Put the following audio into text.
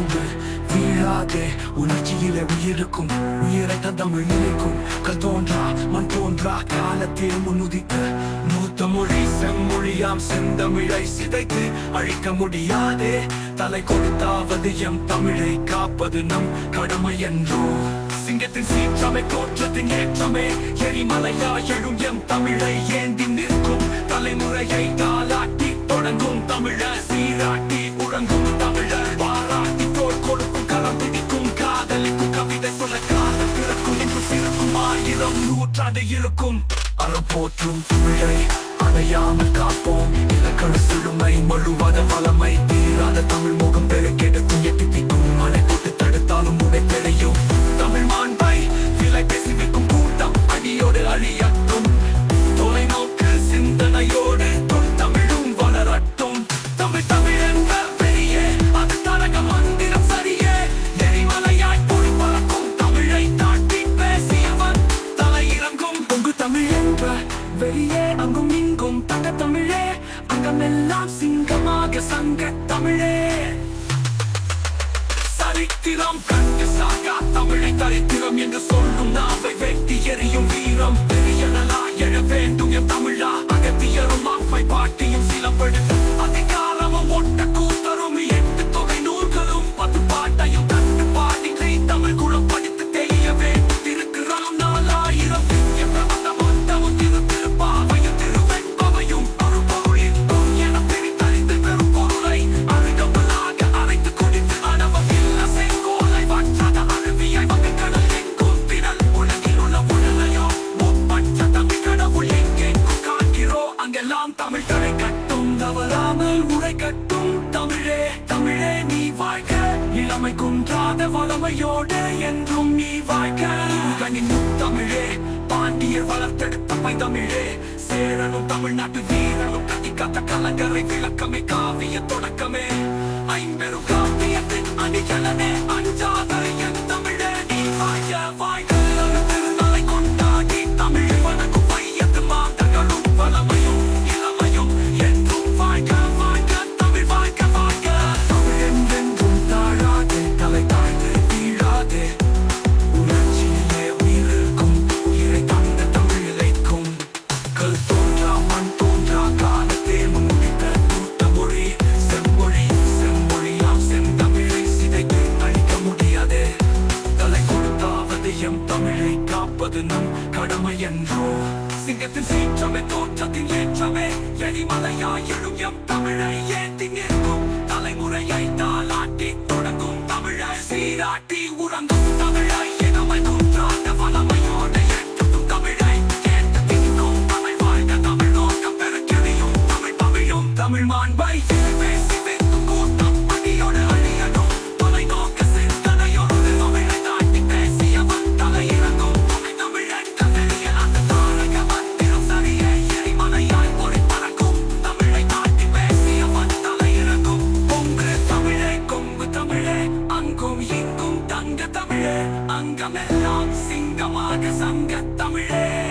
வாழ்ந்து வீழாதே உணர்ச்சியிலே உயிருக்கும். உயிரைத்த தமிழ் நிலைக்கும் கல் தோன்றா மண் தோன்றா காலத்தில் முன்னுதித்த. மூத்த மொழி செம்மொழியாம் செந்தமிழை சிதைத்து அழிக்க முடியாதே. தலை கொடுத்தாவது எம் தமிழை காப்பது நம் கடமை என்றோ. சிங்கத்தின் சீற்றமே தோற்றத்தின் ஏற்றமே. எரிமலையா எழும் எம் தமிழை ஏந்தி நிற்கும். தலைமுறையை தாளாட்டி தொடங்கும் தமிழ சீராட்டி. இளம் நூற்றாண்டு இருக்கும். அறப்போற்றும் தமிழை அடையாமல் காப்போம். இலக்கண சிறுமை முழுவத பல சிங்கமாக சங்க தமிழே சரித்திரம் கண்டு சாகா தமிழை தரித்திரம் என்று தமிழ் தலை கட்டும் தவறாமல் உரை கட்டும். தமிழே தமிழே நீ வாழ்க. இளமை குன்றாத வளமையோடு என்றும் நீ வாழ்க. தமிழே பாண்டியர் வளர்த்தெடுத்த பை தமிழே சேரனும் தமிழ்நாட்டு வீரனும் கட்டி காத்த கலங்கரை விளக்கமே காவிய தொடக்கமே. ஐம்பெரும் காவியத்தின் அணிகலனே அஞ்சாத காப்பது நம் கடமை என்றோ. சிங்கத்தின் சீற்றமே தோற்றத்தின் ஏற்றமே எரிமலையாய் எழும் எம் தமிழை ஏத்தி நிற்கும் தலைமுறையை நாமெல்லாம் சிங்கமாக சங்க தமிழே